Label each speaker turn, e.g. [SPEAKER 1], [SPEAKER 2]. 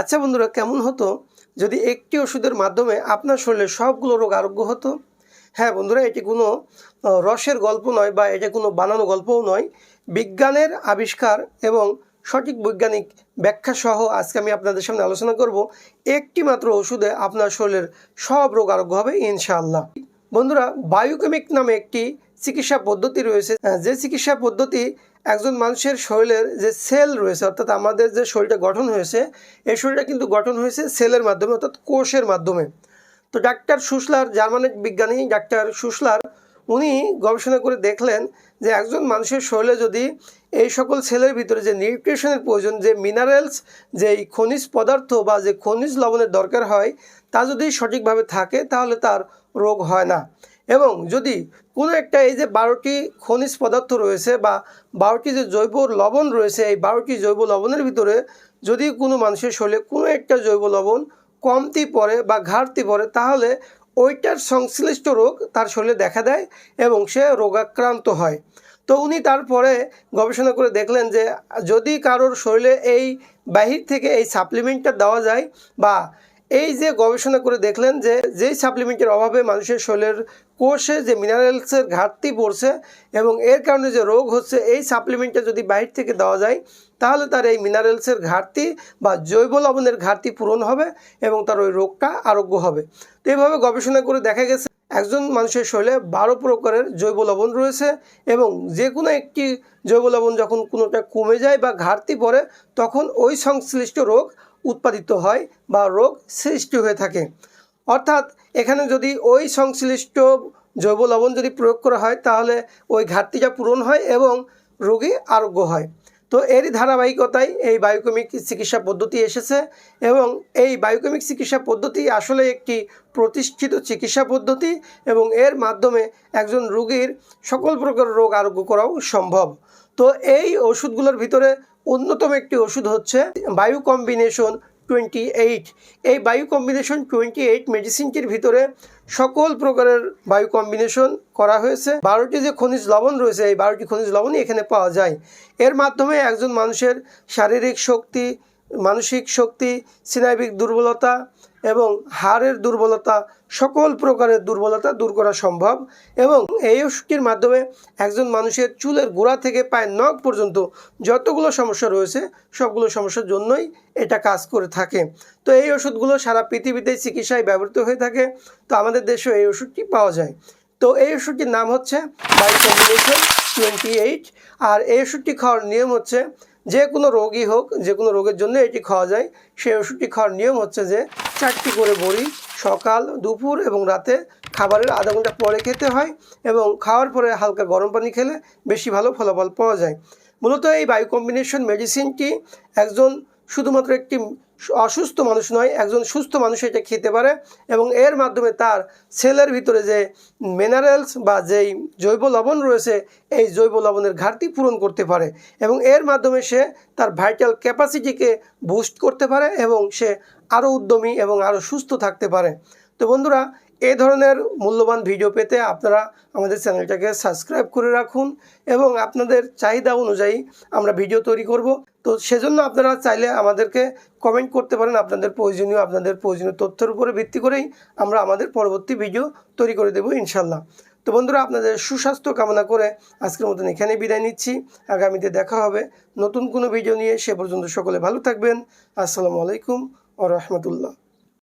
[SPEAKER 1] আচ্ছা বন্ধুরা, কেমন হতো যদি একটি ওষুধের মাধ্যমে আপনার শরীরের সবগুলো রোগ আরোগ্য হতো? হ্যাঁ বন্ধুরা, এটি কোনো রসের গল্প নয় বা এটা কোনো বানানো গল্পও নয়। বিজ্ঞানের আবিষ্কার এবং সঠিক বৈজ্ঞানিক ব্যাখ্যা সহ আজকে আমি আপনাদের সামনে আলোচনা করব। একটি মাত্র ওষুধে আপনার শরীরের সব রোগ আরোগ্য হবে, ইনশাআল্লাহ। বন্ধুরা, বায়োকেমিক নামে একটি চিকিৎসা পদ্ধতি রয়েছে। যে চিকিৎসা পদ্ধতি একজন মানুষের শরীরের যে সেল রয়েছে, অর্থাৎ আমাদের যে শরীরটা গঠন হয়েছে, এই শরীরটা কিন্তু গঠন হয়েছে সেলের মাধ্যমে, অর্থাৎ কোষের মাধ্যমে। তো ডাক্তার সুসলার জার্মানিক বিজ্ঞানী ডাক্তার সুসলার উনি গবেষণা করে দেখলেন যে একজন মানুষের শরীরে যদি এই সকল সেলের ভিতরে যে নিউট্রিশনের প্রয়োজন, যে মিনারেলস, যে খনিজ পদার্থ বা যে খনিজ লবণের দরকার হয়, তা যদি সঠিকভাবে থাকে, তাহলে তার রোগ হয় না। এবং যদি কোনো একটা এই যে বারোটি খনিজ পদার্থ রয়েছে বা বারোটি যে জৈব লবণ রয়েছে, এই বারোটি জৈব লবণের ভিতরে যদি কোনো মানুষের শরীরে কোনো একটা জৈব লবণ কমতি পড়ে বা ঘাটতি পড়ে, তাহলে ওইটার সংশ্লিষ্ট রোগ তার শরীরে দেখা দেয় এবং সে রোগাক্রান্ত হয়। তো উনি তারপরে গবেষণা করে দেখলেন যে যদি কারোর শরীরে এই বাহির থেকে এই সাপ্লিমেন্টটা দেওয়া যায় বা এই যে গবেষণা করে দেখলেন যে, যেই সাপ্লিমেন্টের অভাবে মানুষের শরীরের কোষে যে মিনারেলসের ঘাটতি পড়ছে এবং এর কারণে যে রোগ হচ্ছে, এই সাপ্লিমেন্টটা যদি বাহির থেকে দেওয়া যায়, তাহলে তার এই মিনারেলসের ঘাটতি বা জৈব লবণের ঘাটতি পূরণ হবে এবং তার ওই রোগটা আরোগ্য হবে। তো এইভাবে গবেষণা করে দেখা গেছে, একজন মানুষের শরীরে বারো প্রকারের জৈব লবণ রয়েছে এবং যে কোনো একটি জৈব লবণ যখন কোনোটা কমে যায় বা ঘাটতি পড়ে, তখন ওই সংশ্লিষ্ট রোগ উৎপাদিত হয় বা রোগ সৃষ্টি হয়ে থাকে। অর্থাৎ এখানে যদি ওই সংশ্লিষ্ট জৈব লবণ যদি প্রয়োগ করা হয়, তাহলে ওই ঘাটতিটা পূরণ হয় এবং রোগী আরোগ্য হয়। তো এরই ধারাবাহিকতায় এই বায়োকেমিক চিকিৎসা পদ্ধতি এসেছে এবং এই বায়োকেমিক চিকিৎসা পদ্ধতি আসলে একটি প্রতিষ্ঠিত চিকিৎসা পদ্ধতি এবং এর মাধ্যমে একজন রোগীর সকল প্রকার রোগ আরোগ্য করাও সম্ভব। তো এই ওষুধগুলোর ভিতরে অন্যতম একটি ওষুধ হচ্ছে বায়ু কম্বিনেশন টোয়েন্টি এইট এই বায়ু কম্বিনেশন টোয়েন্টি এইট মেডিসিনটির ভিতরে সকল প্রকারের বায়ু কম্বিনেশন করা হয়েছে। বারোটি যে খনিজ লবণ রয়েছে, এই বারোটি খনিজ লবণই এখানে পাওয়া যায়। এর মাধ্যমে একজন মানুষের শারীরিক শক্তি মানসিক শক্তি, স্নায়বিক দুর্বলতা এবং হাড়ের দুর্বলতা, সকল প্রকারের দুর্বলতা দূর করা সম্ভব এবং এই ওষুধটির মাধ্যমে একজন মানুষের চুলের গোড়া থেকে পায়ের নখ পর্যন্ত যতগুলো সমস্যা রয়েছে, সবগুলো সমস্যার জন্যই এটা কাজ করে থাকে। তো এই ওষুধগুলো সারা পৃথিবীতে চিকিৎসায় ব্যবহৃত হয়ে থাকে, তো আমাদের দেশেও এই ওষুধটি পাওয়া যায়। তো এই ওষুধটির নাম হচ্ছে বাই কম্বিনেশন টোয়েন্টি এইট আর এই ওষুধটি খাওয়ার নিয়ম হচ্ছে যে কোনো রোগী হোক, যে কোনো রোগের জন্য এটি খাওয়া যায়। সেই ওষুধটি খাওয়ার নিয়ম হচ্ছে যে, চারটি করে বড়ি সকাল, দুপুর এবং রাতে খাবারের আধা ঘণ্টা পরে খেতে হয় এবং খাওয়ার পরে হালকা গরম পানি খেলে বেশি ভালো ফলাফল পাওয়া যায়। মূলত এই বায়ু কম্বিনেশন মেডিসিনটি একজন শুধুমাত্র একটি অসুস্থ মানুষ নয়, একজন সুস্থ মানুষ এটা খেতে পারে এবং এর মাধ্যমে তার সেলের ভিতরে যে মিনারেলস বা যেই জৈব লবণ রয়েছে, এই জৈব লবণের ঘাটতি পূরণ করতে পারে এবং এর মাধ্যমে সে তার ভাইটাল ক্যাপাসিটিকে বুস্ট করতে পারে এবং সে আরও উদ্যমী এবং আরও সুস্থ থাকতে পারে। তো বন্ধুরা এই ধরনের মূল্যবান ভিডিও পেতে আপনারা আমাদের চ্যানেলটাকে সাবস্ক্রাইব করে রাখুন এবং আপনাদের চাহিদা অনুযায়ী আমরা ভিডিও তৈরি করব। তো সেজন্য আপনারা চাইলে আমাদেরকে কমেন্ট করতে পারেন, আপনাদের প্রয়োজনীয় আপনাদের প্রয়োজনীয় তথ্যের উপরে ভিত্তি করেই আমরা আমাদের পরবর্তী ভিডিও তৈরি করে দেবো ইনশাল্লাহ তো বন্ধুরা, আপনাদের সুস্বাস্থ্য কামনা করে আজকের মতন এখানে বিদায় নিচ্ছি। আগামীতে দেখা হবে নতুন কোনো ভিডিও নিয়ে। সে পর্যন্ত সকলে ভালো থাকবেন। আসসালামু আলাইকুম ও রহমতুল্লাহ।